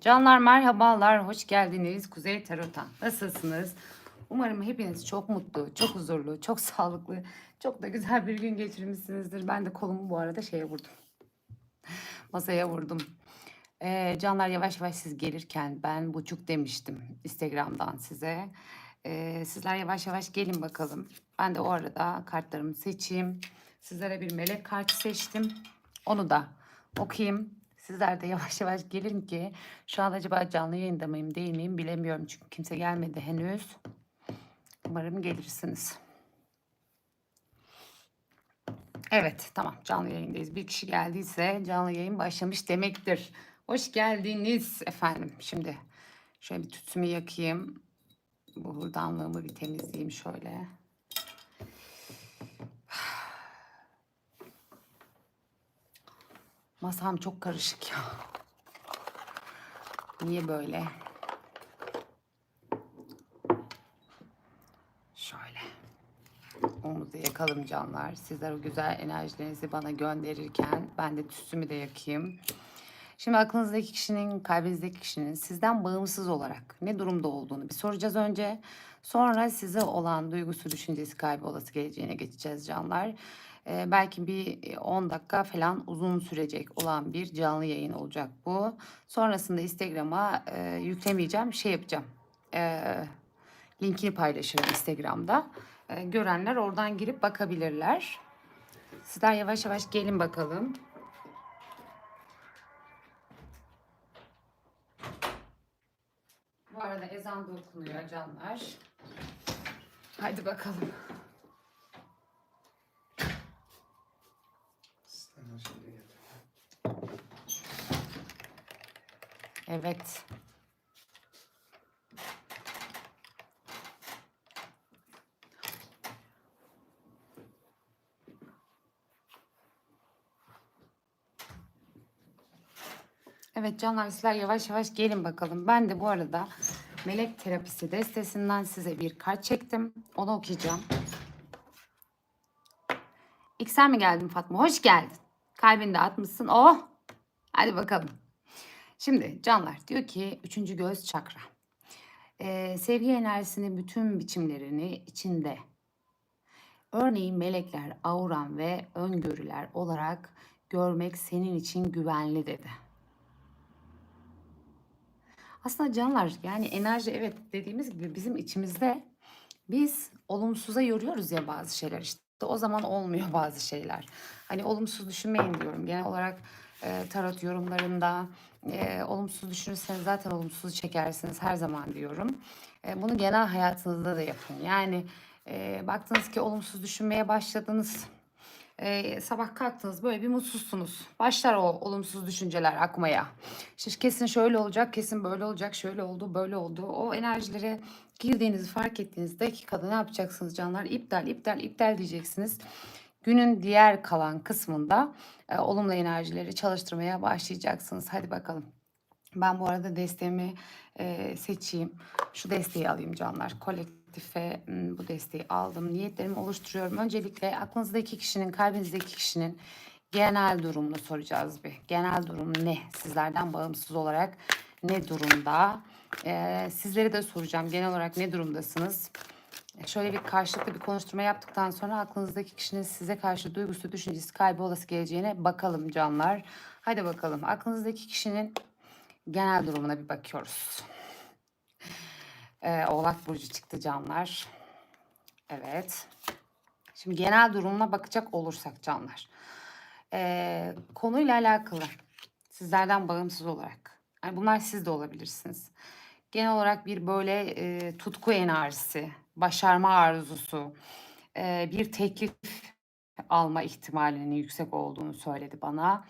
Canlar merhabalar, hoş geldiniz Kuzey Tarot'a. Nasılsınız? Umarım hepiniz çok mutlu, çok huzurlu, çok sağlıklı, çok da güzel bir gün geçirmişsinizdir. Ben de kolumu bu arada şeye vurdum. Masaya vurdum. Ee, canlar yavaş yavaş siz gelirken ben buçuk demiştim Instagram'dan size. Ee, sizler yavaş yavaş gelin bakalım. Ben de o arada kartlarımı seçeyim. Sizlere bir melek kartı seçtim. Onu da okuyayım. Sizler de yavaş yavaş gelin ki şu an acaba canlı yayında mıyım değil miyim bilemiyorum. Çünkü kimse gelmedi henüz. Umarım gelirsiniz. Evet tamam canlı yayındayız. Bir kişi geldiyse canlı yayın başlamış demektir. Hoş geldiniz efendim. Şimdi şöyle bir tütsümü yakayım. Bu hurdanlığımı bir temizleyeyim şöyle. Masam çok karışık ya. Niye böyle? Şöyle. Umudu yakalım canlar. Sizler o güzel enerjilerinizi bana gönderirken ben de tütsümü de yakayım. Şimdi aklınızdaki kişinin, kalbinizdeki kişinin sizden bağımsız olarak ne durumda olduğunu bir soracağız önce. Sonra size olan duygusu, düşüncesi, kalbi olası geleceğine geçeceğiz canlar. Ee, belki bir 10 dakika falan uzun sürecek olan bir canlı yayın olacak bu. Sonrasında Instagram'a e, yüklemeyeceğim, şey yapacağım. E, linkini paylaşırım Instagram'da. E, görenler oradan girip bakabilirler. Sizler yavaş yavaş gelin bakalım. Bu arada ezan da okunuyor canlar. Haydi bakalım. Evet. Evet canlar sizler yavaş yavaş gelin bakalım. Ben de bu arada melek terapisi destesinden size bir kart çektim. Onu okuyacağım. İlk sen mi geldin Fatma? Hoş geldin. Kalbinde atmışsın. Oh! Hadi bakalım. Şimdi canlar diyor ki üçüncü göz çakra. Ee, sevgi enerjisinin bütün biçimlerini içinde. Örneğin melekler, auran ve öngörüler olarak görmek senin için güvenli dedi. Aslında canlar yani enerji evet dediğimiz gibi bizim içimizde biz olumsuza yoruyoruz ya bazı şeyler işte o zaman olmuyor bazı şeyler. Hani olumsuz düşünmeyin diyorum. Genel olarak e, tarot yorumlarında e, olumsuz düşünürseniz zaten olumsuz çekersiniz her zaman diyorum. E, bunu genel hayatınızda da yapın. Yani e, baktınız ki olumsuz düşünmeye başladınız. E, sabah kalktınız böyle bir mutsuzsunuz. Başlar o olumsuz düşünceler akmaya. İşte kesin şöyle olacak, kesin böyle olacak, şöyle oldu, böyle oldu. O enerjilere girdiğinizi fark ettiğiniz dakikada ne yapacaksınız canlar? İptal, iptal, iptal diyeceksiniz. Günün diğer kalan kısmında e, olumlu enerjileri çalıştırmaya başlayacaksınız. Hadi bakalım. Ben bu arada desteğimi e, seçeyim. Şu desteği alayım canlar. Kolektife bu desteği aldım. Niyetlerimi oluşturuyorum. Öncelikle aklınızdaki kişinin, kalbinizdeki kişinin genel durumunu soracağız bir. Genel durum ne? Sizlerden bağımsız olarak ne durumda? E, sizlere de soracağım. Genel olarak ne durumdasınız? Şöyle bir karşılıklı bir konuşturma yaptıktan sonra aklınızdaki kişinin size karşı duygusu, düşüncesi, kalbi olası geleceğine bakalım canlar. Hadi bakalım. Aklınızdaki kişinin genel durumuna bir bakıyoruz. Ee, Oğlak Burcu çıktı canlar. Evet. Şimdi genel durumuna bakacak olursak canlar. Ee, konuyla alakalı sizlerden bağımsız olarak. Yani bunlar siz de olabilirsiniz. Genel olarak bir böyle e, tutku enerjisi, başarma arzusu, e, bir teklif alma ihtimalinin yüksek olduğunu söyledi bana.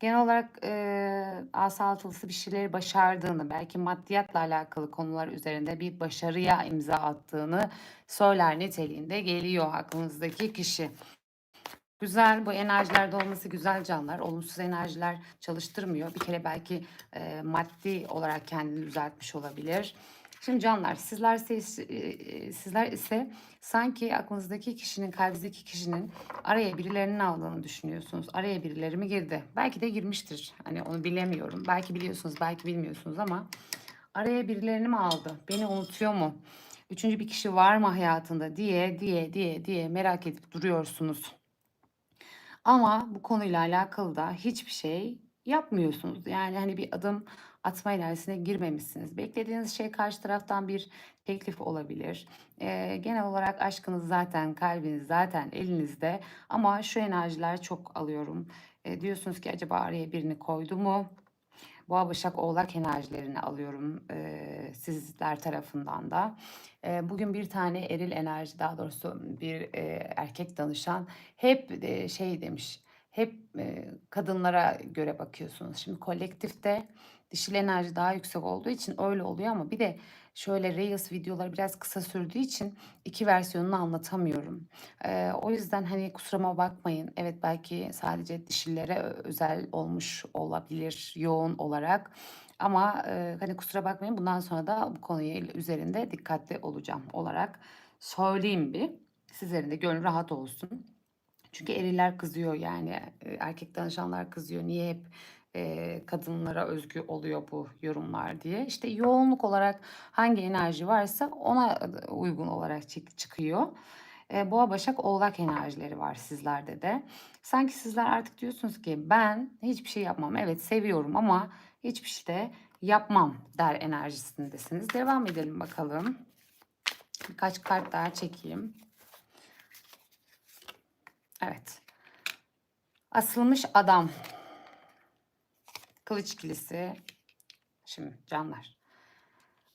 Genel olarak e, asa altılısı bir şeyleri başardığını, belki maddiyatla alakalı konular üzerinde bir başarıya imza attığını söyler niteliğinde geliyor aklınızdaki kişi. Güzel bu enerjilerde olması güzel canlar. Olumsuz enerjiler çalıştırmıyor. Bir kere belki e, maddi olarak kendini düzeltmiş olabilir. Şimdi canlar sizler ise, e, sizler ise sanki aklınızdaki kişinin, kalbinizdeki kişinin araya birilerinin aldığını düşünüyorsunuz. Araya birileri mi girdi? Belki de girmiştir. Hani onu bilemiyorum. Belki biliyorsunuz, belki bilmiyorsunuz ama araya birilerini mi aldı? Beni unutuyor mu? Üçüncü bir kişi var mı hayatında diye diye diye diye merak edip duruyorsunuz. Ama bu konuyla alakalı da hiçbir şey yapmıyorsunuz. Yani hani bir adım atma ilerisine girmemişsiniz. Beklediğiniz şey karşı taraftan bir teklif olabilir. Ee, genel olarak aşkınız zaten, kalbiniz zaten elinizde. Ama şu enerjiler çok alıyorum. Ee, diyorsunuz ki acaba araya birini koydu mu? Boğa Başak Oğlak enerjilerini alıyorum e, sizler tarafından da. E, bugün bir tane eril enerji daha doğrusu bir e, erkek danışan hep e, şey demiş. Hep e, kadınlara göre bakıyorsunuz. Şimdi kolektifte dişil enerji daha yüksek olduğu için öyle oluyor ama bir de şöyle Reels videoları biraz kısa sürdüğü için iki versiyonunu anlatamıyorum. Ee, o yüzden hani kusuruma bakmayın. Evet belki sadece dişillere özel olmuş olabilir yoğun olarak. Ama e, hani kusura bakmayın bundan sonra da bu konuyu üzerinde dikkatli olacağım olarak söyleyeyim bir. Sizlerin de gönlü rahat olsun. Çünkü eriller kızıyor yani erkek danışanlar kızıyor. Niye hep e, kadınlara özgü oluyor bu yorumlar diye. İşte yoğunluk olarak hangi enerji varsa ona uygun olarak çık çıkıyor. E, Boğa Başak Oğlak enerjileri var sizlerde de. Sanki sizler artık diyorsunuz ki ben hiçbir şey yapmam. Evet seviyorum ama hiçbir şey de yapmam der enerjisindesiniz. Devam edelim bakalım. Birkaç kart daha çekeyim. Evet. Asılmış adam. Kılıç ikilisi. Şimdi canlar.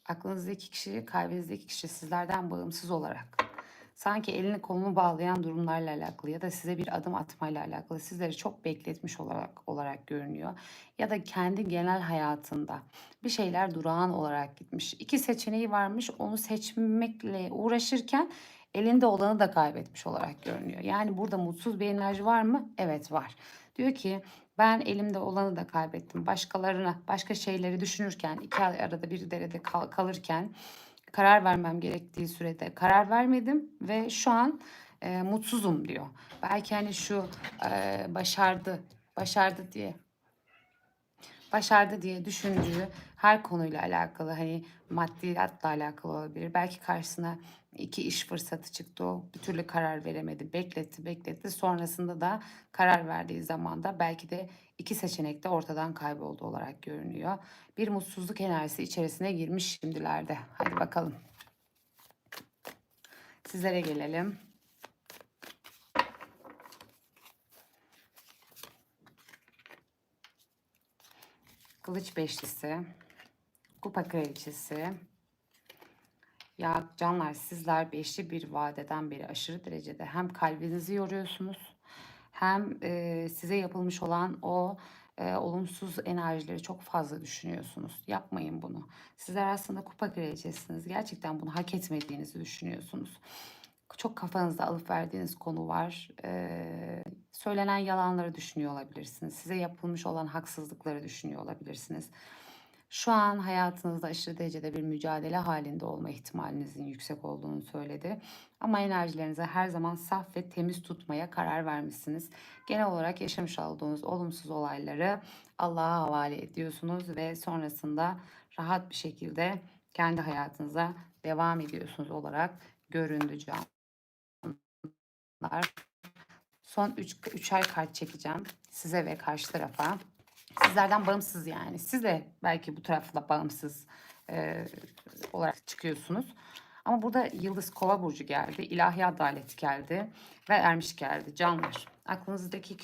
Aklınızdaki kişi, kalbinizdeki kişi sizlerden bağımsız olarak sanki elini kolunu bağlayan durumlarla alakalı ya da size bir adım atmayla alakalı sizleri çok bekletmiş olarak olarak görünüyor. Ya da kendi genel hayatında bir şeyler durağan olarak gitmiş. İki seçeneği varmış onu seçmekle uğraşırken elinde olanı da kaybetmiş olarak görünüyor. Yani burada mutsuz bir enerji var mı? Evet var. Diyor ki ben elimde olanı da kaybettim. Başkalarına, başka şeyleri düşünürken, iki arada bir derede kal kalırken karar vermem gerektiği sürede karar vermedim ve şu an e, mutsuzum diyor. Belki hani şu e, başardı, başardı diye başardı diye düşündüğü her konuyla alakalı hani maddiyatla alakalı olabilir. Belki karşısına iki iş fırsatı çıktı o bir türlü karar veremedi. Bekletti bekletti sonrasında da karar verdiği zaman da belki de iki seçenek de ortadan kayboldu olarak görünüyor. Bir mutsuzluk enerjisi içerisine girmiş şimdilerde. Hadi bakalım. Sizlere gelelim. Kılıç beşlisi. Kupa kraliçesi. Ya canlar sizler beşli bir vadeden beri aşırı derecede hem kalbinizi yoruyorsunuz hem e, size yapılmış olan o e, olumsuz enerjileri çok fazla düşünüyorsunuz. Yapmayın bunu. Sizler aslında kupa kraliçesiniz. Gerçekten bunu hak etmediğinizi düşünüyorsunuz. Çok kafanızda alıp verdiğiniz konu var. Ee, söylenen yalanları düşünüyor olabilirsiniz. Size yapılmış olan haksızlıkları düşünüyor olabilirsiniz. Şu an hayatınızda aşırı derecede bir mücadele halinde olma ihtimalinizin yüksek olduğunu söyledi. Ama enerjilerinizi her zaman saf ve temiz tutmaya karar vermişsiniz. Genel olarak yaşamış olduğunuz olumsuz olayları Allah'a havale ediyorsunuz ve sonrasında rahat bir şekilde kendi hayatınıza devam ediyorsunuz olarak göründü canlar. Son 3 ay kart çekeceğim size ve karşı tarafa. Sizlerden bağımsız yani. Siz de belki bu tarafla bağımsız e, olarak çıkıyorsunuz. Ama burada Yıldız Kova Burcu geldi. ilahi adalet geldi. Ve ermiş geldi. Canlar. Aklınızdaki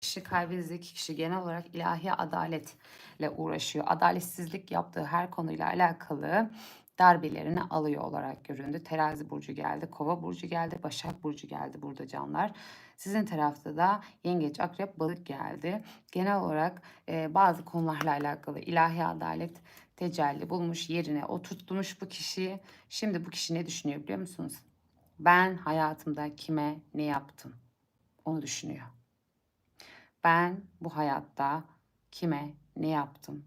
kişi, kalbinizdeki kişi genel olarak ilahi adaletle uğraşıyor. Adaletsizlik yaptığı her konuyla alakalı darbelerini alıyor olarak göründü. Terazi burcu geldi, Kova burcu geldi, Başak burcu geldi burada canlar. Sizin tarafta da Yengeç, Akrep, Balık geldi. Genel olarak e, bazı konularla alakalı ilahi adalet tecelli bulmuş, yerine oturtmuş bu kişi. Şimdi bu kişi ne düşünüyor biliyor musunuz? Ben hayatımda kime ne yaptım? Onu düşünüyor. Ben bu hayatta kime ne yaptım?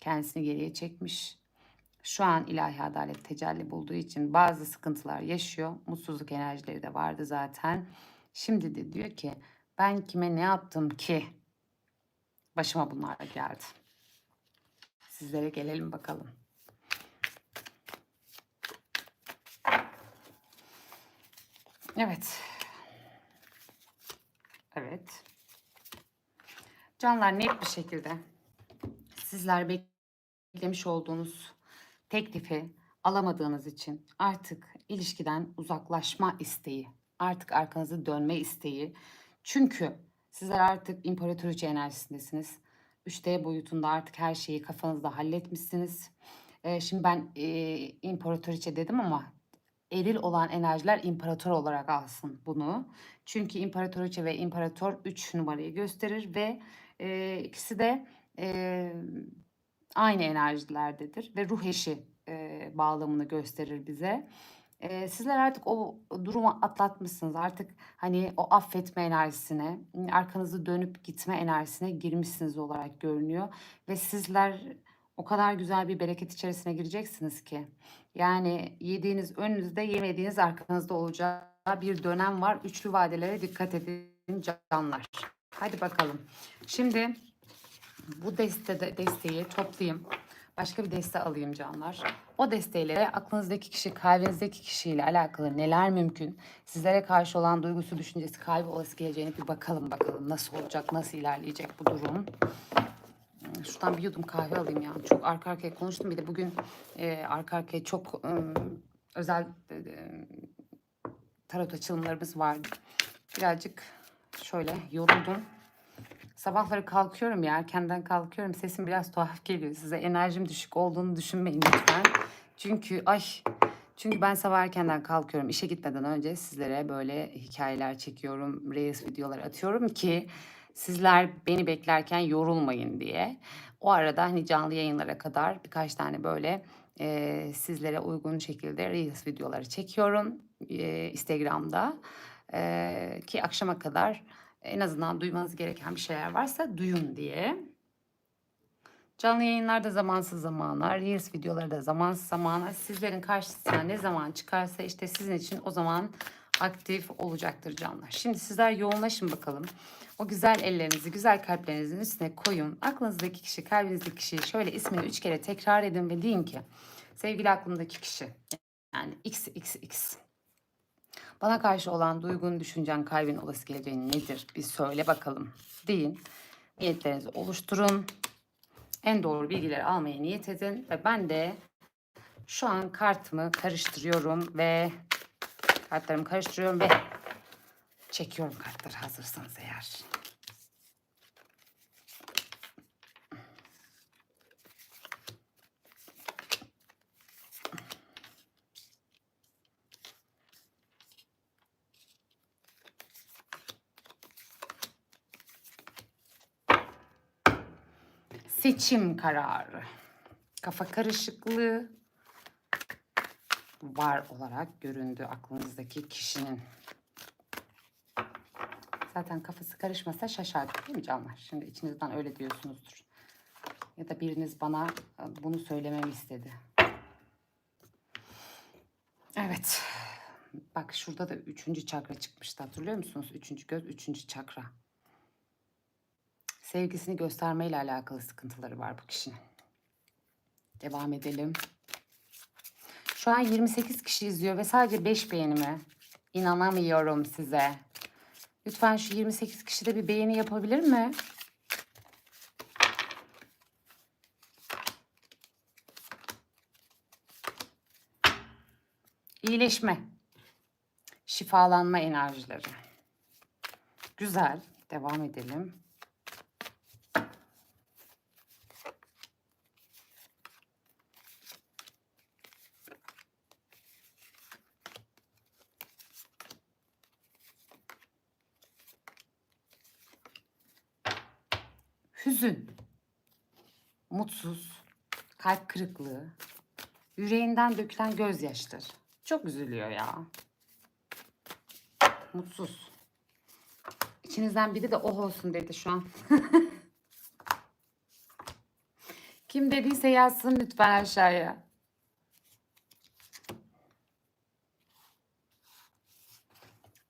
Kendisini geriye çekmiş şu an ilahi adalet tecelli bulduğu için bazı sıkıntılar yaşıyor. Mutsuzluk enerjileri de vardı zaten. Şimdi de diyor ki ben kime ne yaptım ki başıma bunlar geldi. Sizlere gelelim bakalım. Evet. Evet. Canlar net bir şekilde sizler beklemiş olduğunuz teklifi alamadığınız için artık ilişkiden uzaklaşma isteği, artık arkanızı dönme isteği. Çünkü sizler artık imparatoriçe enerjisindesiniz. 3D boyutunda artık her şeyi kafanızda halletmişsiniz. Ee, şimdi ben e, imparatoriçe dedim ama eril olan enerjiler imparator olarak alsın bunu. Çünkü imparatoriçe ve imparator 3 numarayı gösterir ve e, ikisi de e, aynı enerjilerdedir ve ruh eşi e, bağlamını gösterir bize. E, sizler artık o durumu atlatmışsınız. Artık hani o affetme enerjisine, arkanızı dönüp gitme enerjisine girmişsiniz olarak görünüyor. Ve sizler o kadar güzel bir bereket içerisine gireceksiniz ki. Yani yediğiniz önünüzde, yemediğiniz arkanızda olacağı bir dönem var. Üçlü vadelere dikkat edin canlar. Hadi bakalım. Şimdi bu deste desteği toplayayım. Başka bir deste alayım canlar. O desteğiyle aklınızdaki kişi, kalbinizdeki kişiyle alakalı neler mümkün? Sizlere karşı olan duygusu, düşüncesi, kalbi olası geleceğini bir bakalım bakalım. Nasıl olacak, nasıl ilerleyecek bu durum? Hmm, Şuradan bir yudum kahve alayım ya. Çok arka arkaya konuştum. Bir de bugün e, arka arkaya çok ım, özel e, tarot açılımlarımız vardı. Birazcık şöyle yoruldum. Sabahları kalkıyorum ya erkenden kalkıyorum. Sesim biraz tuhaf geliyor size. Enerjim düşük olduğunu düşünmeyin lütfen. Çünkü ay çünkü ben sabah erkenden kalkıyorum. İşe gitmeden önce sizlere böyle hikayeler çekiyorum. Reels videolar atıyorum ki sizler beni beklerken yorulmayın diye. O arada hani canlı yayınlara kadar birkaç tane böyle e, sizlere uygun şekilde Reels videoları çekiyorum e, Instagram'da. E, ki akşama kadar en azından duymanız gereken bir şeyler varsa duyun diye. Canlı yayınlarda zamansız zamanlar, Reels videoları da zamansız zamanlar. Sizlerin karşısına ne zaman çıkarsa işte sizin için o zaman aktif olacaktır canlar. Şimdi sizler yoğunlaşın bakalım. O güzel ellerinizi, güzel kalplerinizin üstüne koyun. Aklınızdaki kişi, kalbinizdeki kişiyi şöyle ismini üç kere tekrar edin ve deyin ki sevgili aklımdaki kişi yani x x x bana karşı olan duygun, düşüncen, kalbin olası geleceğin nedir? Bir söyle bakalım. Deyin. Niyetlerinizi oluşturun. En doğru bilgileri almaya niyet edin. Ve ben de şu an kartımı karıştırıyorum ve kartlarımı karıştırıyorum ve çekiyorum kartları hazırsanız eğer. Seçim kararı. Kafa karışıklığı var olarak göründü aklınızdaki kişinin. Zaten kafası karışmasa şaşardık değil mi canlar? Şimdi içinizden öyle diyorsunuzdur. Ya da biriniz bana e, bunu söylememi istedi. Evet. Bak şurada da üçüncü çakra çıkmıştı. Hatırlıyor musunuz? Üçüncü göz, üçüncü çakra. Sevgisini göstermeyle alakalı sıkıntıları var bu kişinin. Devam edelim. Şu an 28 kişi izliyor ve sadece 5 beğeni mi? İnanamıyorum size. Lütfen şu 28 kişi de bir beğeni yapabilir mi? İyileşme. Şifalanma enerjileri. Güzel. Devam edelim. kırıklığı, yüreğinden dökülen gözyaşları. Çok üzülüyor ya. Mutsuz. İçinizden biri de oh olsun dedi şu an. Kim dediyse yazsın lütfen aşağıya.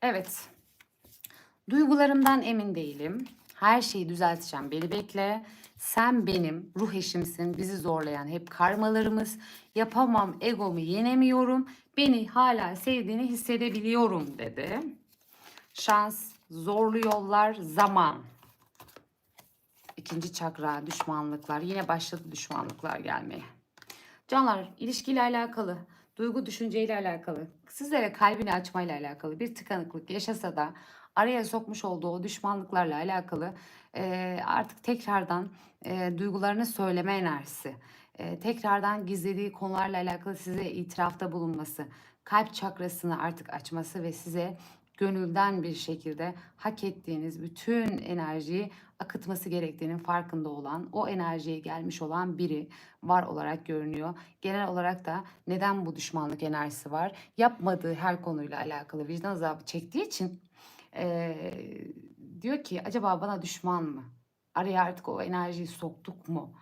Evet. Duygularımdan emin değilim. Her şeyi düzelteceğim. Beni bekle. Sen benim ruh eşimsin. Bizi zorlayan hep karmalarımız. Yapamam, egomu yenemiyorum. Beni hala sevdiğini hissedebiliyorum dedi. Şans, zorlu yollar, zaman. İkinci çakra, düşmanlıklar. Yine başladı düşmanlıklar gelmeye. Canlar ilişkiyle alakalı, duygu düşünceyle alakalı, sizlere kalbini açmayla alakalı bir tıkanıklık yaşasa da araya sokmuş olduğu o düşmanlıklarla alakalı e, artık tekrardan e, duygularını söyleme enerjisi, e, tekrardan gizlediği konularla alakalı size itirafta bulunması, kalp çakrasını artık açması ve size gönülden bir şekilde hak ettiğiniz bütün enerjiyi akıtması gerektiğinin farkında olan, o enerjiye gelmiş olan biri var olarak görünüyor. Genel olarak da neden bu düşmanlık enerjisi var? Yapmadığı her konuyla alakalı vicdan azabı çektiği için eee, diyor ki acaba bana düşman mı? Araya artık o enerjiyi soktuk mu?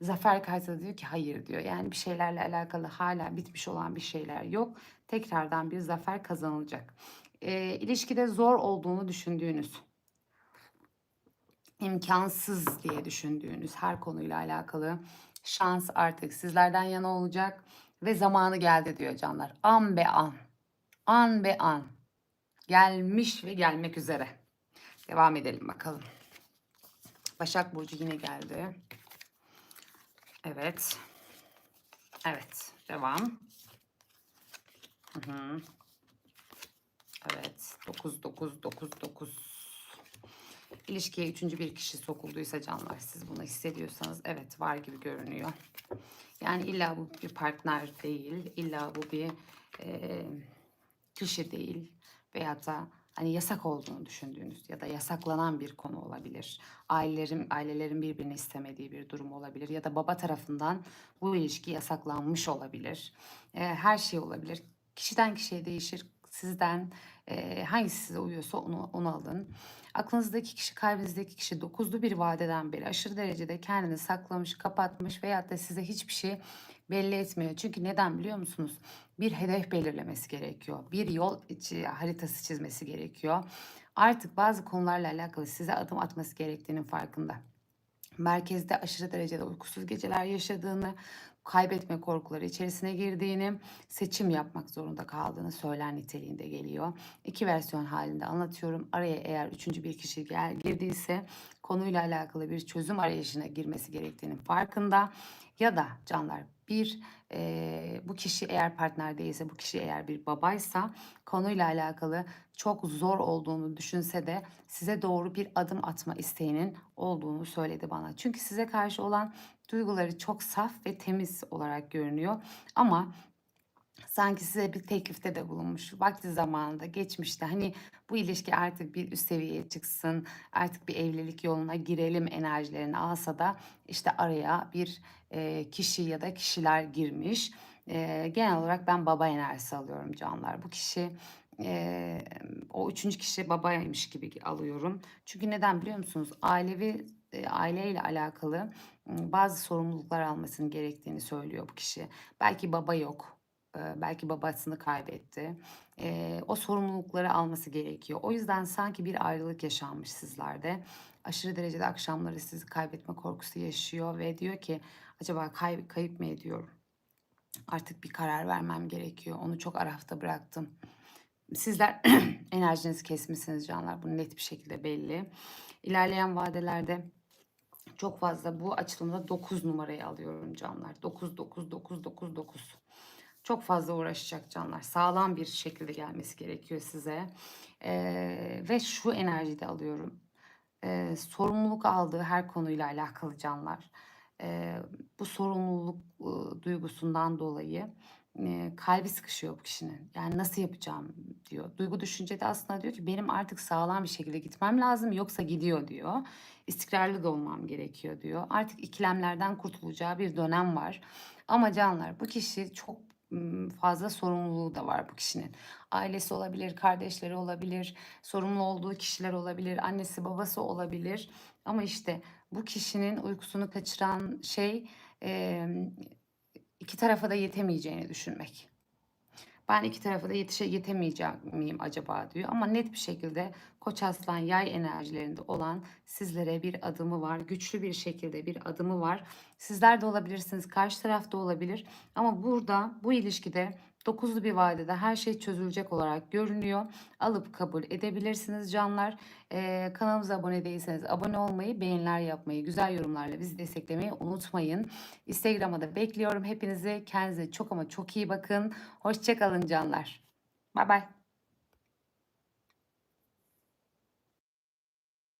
Zafer da diyor ki hayır diyor. Yani bir şeylerle alakalı hala bitmiş olan bir şeyler yok. Tekrardan bir zafer kazanılacak. Eee ilişkide zor olduğunu düşündüğünüz, imkansız diye düşündüğünüz her konuyla alakalı şans artık sizlerden yana olacak ve zamanı geldi diyor canlar. An be an, an be an gelmiş ve gelmek üzere. Devam edelim bakalım. Başak Burcu yine geldi. Evet. Evet. Devam. Hı hı. Evet. 9, 9, 9, 9. İlişkiye üçüncü bir kişi sokulduysa canlar siz bunu hissediyorsanız evet var gibi görünüyor. Yani illa bu bir partner değil, illa bu bir e, kişi değil veyahut da hani yasak olduğunu düşündüğünüz ya da yasaklanan bir konu olabilir. Ailelerin ailelerin birbirini istemediği bir durum olabilir ya da baba tarafından bu ilişki yasaklanmış olabilir. E, her şey olabilir. Kişiden kişiye değişir. Sizden e, hangisi size uyuyorsa onu, onu alın. Aklınızdaki kişi, kalbinizdeki kişi dokuzlu bir vadeden beri aşırı derecede kendini saklamış, kapatmış veyahut da size hiçbir şey belli etmiyor. Çünkü neden biliyor musunuz? Bir hedef belirlemesi gerekiyor. Bir yol içi haritası çizmesi gerekiyor. Artık bazı konularla alakalı size adım atması gerektiğinin farkında. Merkezde aşırı derecede uykusuz geceler yaşadığını, kaybetme korkuları içerisine girdiğini, seçim yapmak zorunda kaldığını söyler niteliğinde geliyor. İki versiyon halinde anlatıyorum. Araya eğer üçüncü bir kişi gel, girdiyse konuyla alakalı bir çözüm arayışına girmesi gerektiğinin farkında. Ya da canlar bir e, bu kişi eğer partner değilse bu kişi eğer bir babaysa konuyla alakalı çok zor olduğunu düşünse de size doğru bir adım atma isteğinin olduğunu söyledi bana. Çünkü size karşı olan duyguları çok saf ve temiz olarak görünüyor. Ama sanki size bir teklifte de bulunmuş. Vakti zamanında, geçmişte hani bu ilişki artık bir üst seviyeye çıksın, artık bir evlilik yoluna girelim enerjilerini alsa da işte araya bir e, kişi ya da kişiler girmiş. E, genel olarak ben baba enerjisi alıyorum canlar. Bu kişi e, o üçüncü kişi babaymış gibi alıyorum. Çünkü neden biliyor musunuz? Ailevi e, aileyle alakalı bazı sorumluluklar almasının gerektiğini söylüyor bu kişi. Belki baba yok, belki babasını kaybetti. O sorumlulukları alması gerekiyor. O yüzden sanki bir ayrılık yaşanmış sizlerde. Aşırı derecede akşamları sizi kaybetme korkusu yaşıyor ve diyor ki acaba kay kayıp mı ediyorum? Artık bir karar vermem gerekiyor. Onu çok arafta bıraktım. Sizler enerjinizi kesmişsiniz canlar. Bu net bir şekilde belli. İlerleyen vadelerde çok fazla bu açılımda 9 numarayı alıyorum canlar. 9 9 9 9 9. Çok fazla uğraşacak canlar. Sağlam bir şekilde gelmesi gerekiyor size. Ee, ve şu enerjide alıyorum. Ee, sorumluluk aldığı her konuyla alakalı canlar. Ee, bu sorumluluk e, duygusundan dolayı e, kalbi sıkışıyor bu kişinin. Yani nasıl yapacağım diyor. Duygu düşüncede aslında diyor ki benim artık sağlam bir şekilde gitmem lazım yoksa gidiyor diyor. İstikrarlı da olmam gerekiyor diyor. Artık ikilemlerden kurtulacağı bir dönem var. Ama canlar bu kişi çok fazla sorumluluğu da var bu kişinin. Ailesi olabilir, kardeşleri olabilir, sorumlu olduğu kişiler olabilir, annesi babası olabilir. Ama işte bu kişinin uykusunu kaçıran şey iki tarafa da yetemeyeceğini düşünmek. Ben iki tarafa da yetişe yetemeyecek miyim acaba diyor. Ama net bir şekilde Koç Aslan yay enerjilerinde olan sizlere bir adımı var. Güçlü bir şekilde bir adımı var. Sizler de olabilirsiniz, karşı taraf da olabilir. Ama burada bu ilişkide dokuzlu bir vadede her şey çözülecek olarak görünüyor. Alıp kabul edebilirsiniz canlar. Ee, kanalımıza abone değilseniz abone olmayı, beğeniler yapmayı, güzel yorumlarla bizi desteklemeyi unutmayın. Instagram'a da bekliyorum hepinizi. Kendinize çok ama çok iyi bakın. Hoşçakalın canlar. Bay bay.